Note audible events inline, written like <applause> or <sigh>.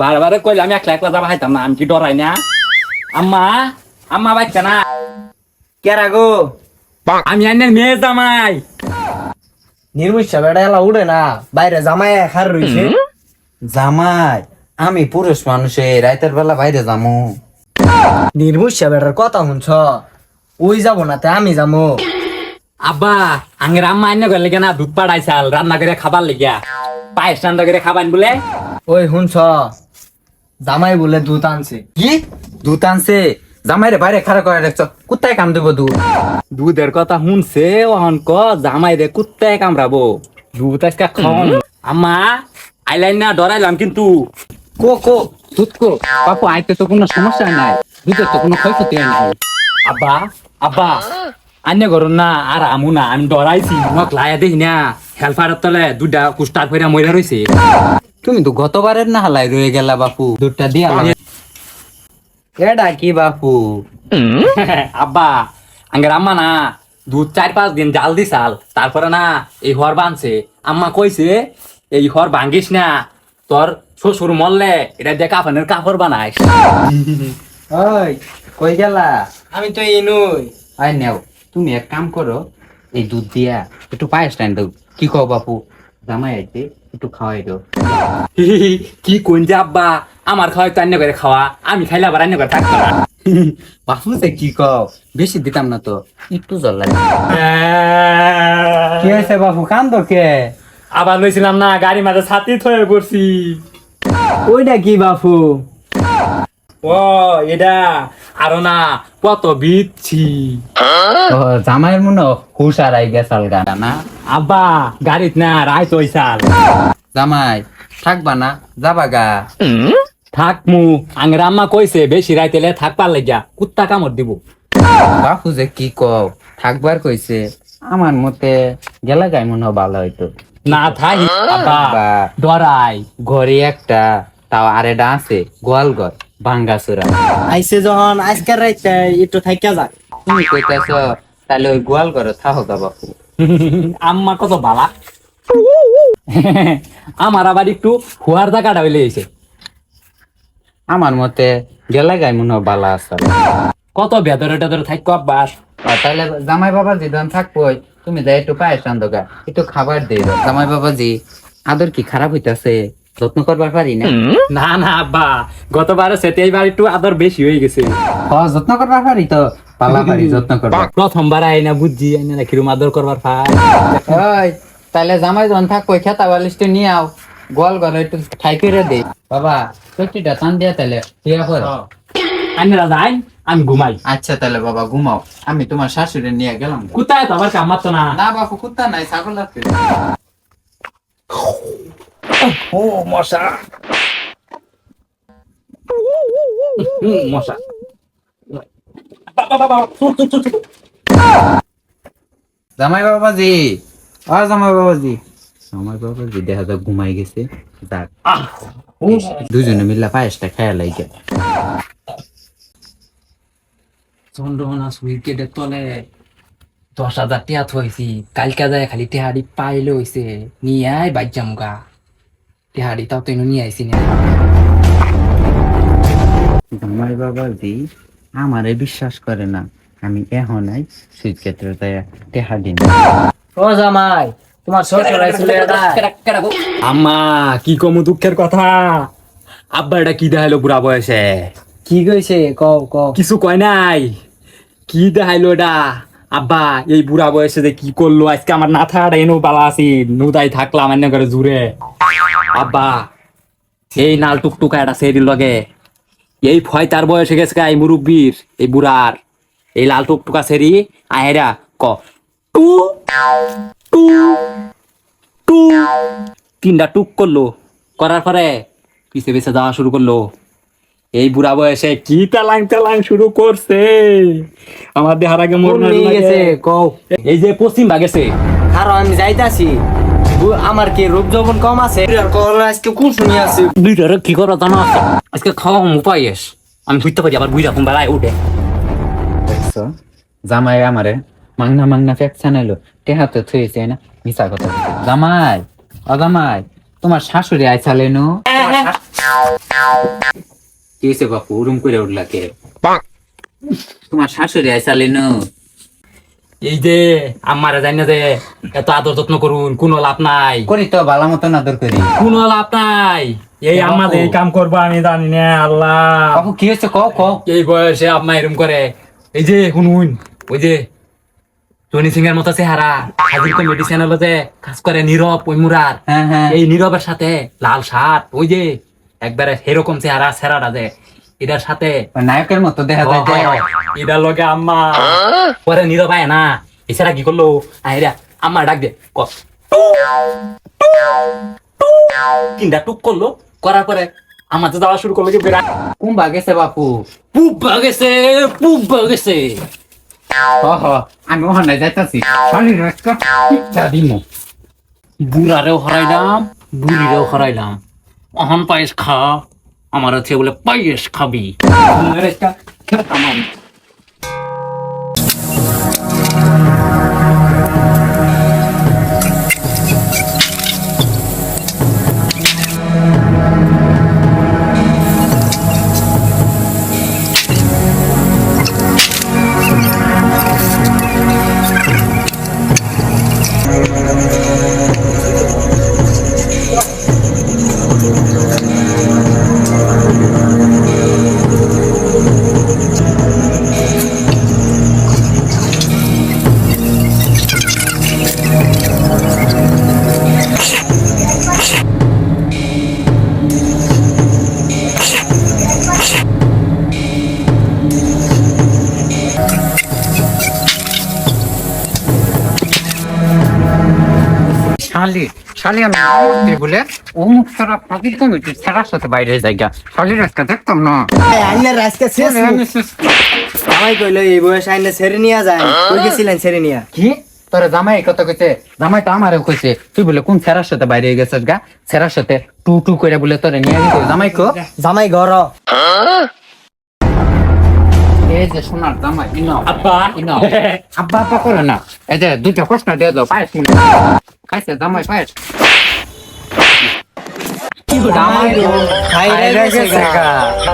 বারবার কইলে আমি একলা একলা যাবা হাইতাম না আমি কি ডরাই না? আম্মা আম্মা বাচ্চা না। কেরা গো? আমি আইনের মেয়ে জামাই। নির্মুষা বেড়া এলা উড়ে না। বাইরে জামাই খার রইছে। জামাই আমি পুরুষ মানুষে রাতের বেলা বাইরে যামু। নির্মুষা বেড়ার কথা শুনছ? ওই যাব না তে আমি যাব আব্বা আঙ্গের আম্মা আইনে গেলে কেনা দুধ পাড়াইছাল রান্না করে খাবার লেগিয়া। পায়েস রান্না করে খাবান বলে। ওই শুনছ? জামাই বলে দুধ আনছে। কি? দুধ আনছে? জামাই রে বাইরে খারাপ করে রাখছ। কোথায় কাম দেবো দুধ। দুধের কথা শুনছে ওহন ক জামাই রে কুত্তায় কামড়াবো। দুধ আজকে খাওয়ান। আম্মা আইলাইন না ডরাইলাম কিন্তু। কো কো দুধ কো। বাপু আইতে তো কোনো সমস্যা নাই। দুধের তো কোনো ক্ষয়ক্ষতি নাই। আব্বা আব্বা। আন্য করুন না আর আমু না আমি ডরাইছি মোক লায়া দেখি না। হেলফারের তলে দুটা কুস্টার ফেরা মইরা রইছে তুমি তো গতবারের না হালাই রয়ে গেলা বাপু দুধটা দিয়া লাগে এটা কি বাপু? <laughs> আব্বা আঙ্গের আম্মা না দুধ চার পাঁচ দিন জাল দিছাল তারপরে না এই হর বানছে আম্মা কইছে এই হর ভাঙ্গিস না তোর শ্বশুর মরলে এটা দিয়ে কাফানের কাপড় বানাইস <laughs> কই গেলা। আমি তো ইনুই আই নেও। তুমি এক কাম করো এই দুধ দিয়া একটু পায়েস টাইন দাও। কি কও বাপু? জামাই আইতে একটু খাওয়াই দাও। <laughs> কি কোন যে আব্বা? আমার খাওয়াই তো রান্না করে খাওয়া আমি খাইলে আবার রান্না করে থাকতো না। <laughs> বাপু যে কি কও? বেশি দিতাম না তো একটু জল লাগে। <laughs> কি হয়েছে বাবু কান্দ কে? আবার লইছিলাম না গাড়ি মাঝে ছাতি থয়ে পড়ছি। ওইটা কি বাপু? ও এটা আরও না কত বিচ্ছি। জামাইয়ের মনে হুশ আর আই গেছাল গা না? আব্বা গাড়িত না রায় তৈসাল জামাই থাকবা না যাবা গা। থাক মু আঙ্গের আম্মা কইছে বেশি রাইতেলে থাকবার লাগিয়া কুত্তা কামড় দিব। বাপু যে কি কও থাকবার কইছে। আমার মতে গেলা গাই মনে ভালো হইতো। না থাই আব্বা। ডরাই ঘরে একটা তাও আরেটা আছে গোয়াল ঘর ভাঙ্গাচুরা আইসে যখন আজকের রাইতে একটু থাইকা যাক। তুমি কইতাছ? তাহলে ওই গোয়াল ঘরে থাকো গা বাপু। আম্মা কত বালা। আমার আবার একটু হুয়ার জায়গাটা হইলে এসে আমার মতে গেলা গাই মনে হয় ভালো আছে। কত বেদরে টেদরে থাকব আব্বা। আর তাহলে জামাই বাবা জি দান থাকবই। তুমি যাই একটু পায়েস রান্ধো গা একটু খাবার দিয়ে জামাই বাবা জি আদর কি খারাপ হইতাছে? যত্ন করবার পারি না। না না আব্বা গতবার সেতে এইবার একটু আদর বেশি হয়ে গেছে। হ যত্ন করবার পারি তো পালা পারি যত্ন করবার। প্রথমবার আইনা বুঝছি আইনা না কিরম আদর করবার পাই তাহলে জামাই যখন থাকব খেতা বালিশটা নিয়ে আও। গোয়াল ঘরে একটু ঠাই করে দে। বাবা চট্টিটা টান দিয়া তাহলে ঠিক আছে আইনা আমি ঘুমাই। আচ্ছা তাহলে বাবা ঘুমাও। আমি তোমার শাশুড়ি নিয়ে গেলাম। কোথায় তো আবার কামার তো না। না বাপু কুত্তা নাই ছাগল আছে ও মশা। মশা। বাবা, বাবা, চুপ, চুপ, চুপ, চুপ। জামাই বাবাজি ও জামাই বাবাজি। জামাই বাবাজি দেখা যাক ঘুমাই গেছে। যাক। দুজনে মিল্লা পায়েসটা খায়া লাগে চন্দ্রমনা উইকেটের তলে দশ হাজার টিয়া থইছি কালকা যায় খালি টেহারি পাইলে হইছে। নিয়ে আয় বাইক জামগা টেহারি তাও তো নিয়ে আইসি না জামাই বাবাজি আমারে বিশ্বাস করে না আমি এখন আই সুইচ ক্ষেত্রে তাই টেহা দিন ও জামাই তোমার শ্বশুর আইছিল আম্মা কি কমু দুঃখের কথা আব্বা এটা কি দেখাইলো বুড়া বয়সে কি কইছে কও কও কিছু কয় নাই কি দেখাইলো এটা আব্বা এই বুড়া বয়সে যে কি করল আজকে আমার না থাকাটা এনেও বালা আছি নুদাই থাকলাম এনে করে জুড়ে আব্বা এই নাল টুকটুকা এটা সেরির লগে। এই ভয় তার বয়সে গেছে এই মুরব্বীর এই বুড়ার। এই লাল টুকটুকা সেরি আহেরা ক। টু টু টু। তিনটা টুক করল। করার পরে পিছে পিছে যাওয়া শুরু করল। এই বুড়া বয়সে কি তেলাং তেলাং শুরু করছে? আমার দেহার আগে মরণ গেছে কও। এই যে পশ্চিম ভাগেছে কারণ আমি যাইতাছি। আমার কি রূপ যৌবন কম আছে? আজকে কোন শুনি আছে দুইটারে কি করো জানো? আজকে খাওয়া উপায় এস। আমি বুঝতে পারি আবার বুঝা কোন বেলায় উঠে। দেখছ? জামাই আমারে মাংনা মাংনা ফেক ছানাইলো টেহাতে থুয়েছে না মিছা কথা জামাই ও জামাই তোমার শাশুড়ি আইসালে নো? কি হয়েছে বাপু? উরুম করে উঠলা কে? তোমার শাশুড়ি আইসালি ন? এই যে আমার জানি না যে এত আদর যত্ন করুন কোনো লাভ নাই। করি তো ভালো মতন আদর করি। কোনো লাভ নাই। এই এই কাম করব আমি জানি না আল্লাহ। বাপু কি হয়েছে? কও কও। এই বয়সে আপনার এরম করে এই যে শুনুন ওই যে জনি সিং এর মতো চেহারা হাজির কমেডি চ্যানেল যে কাজ করে নীরব ওই মুরার। হ্যাঁ হ্যাঁ। এই নীরবের সাথে লাল শার্ট ওই যে একবারে সেরকম চেহারা সেরাটা যে এটার সাথে নায়কের মতো দেখা যায় এটার লগে আম্মা পরে নীরব আয় না। এছাড়া কি করল? আইরা আম্মা ডাক দে ক। তিনটা টুক করল করার পরে আমার তো যাওয়া শুরু করল কি বেড়া? কুম্বা গেছে বাপু? পুব গেছে পুব গেছে আমি ওখানে যাইতাছি। বুড়ারেও হরাইলাম বুড়িরেও হরাইলাম। অহন পায়েস খা। আমার আছে বলে পায়েস খাবি খেতাম আমি। শালি শালি আমি বলে অমুক সারা ফাঁকির কমিটি সারার সাথে বাইরে জায়গা। শালি রাস্তা দেখতাম না। আইনের আজকে শেষ জামাই কইলো এই বয়স আইনে ছেড়ে নিয়ে যায়। কই গেছিলেন ছেড়ে নিয়া? কি? তোর জামাই কথা কইছে। জামাই তো আমারও কইছে তুই বলে কোন সেরার সাথে বাইরে গেছিস গা? সেরার সাথে টু টু করে বলে তোরে নিয়ে গেছে জামাই কো? জামাই ঘর। এই যে সোনার জামাই ইনো আব্বা। ইনো আব্বা আব্বা করে না। এই যে দুটো প্রশ্ন দিয়ে দাও পায়েস খাইছে জামাই পায়েস জামাই খাই রে গেছে গা।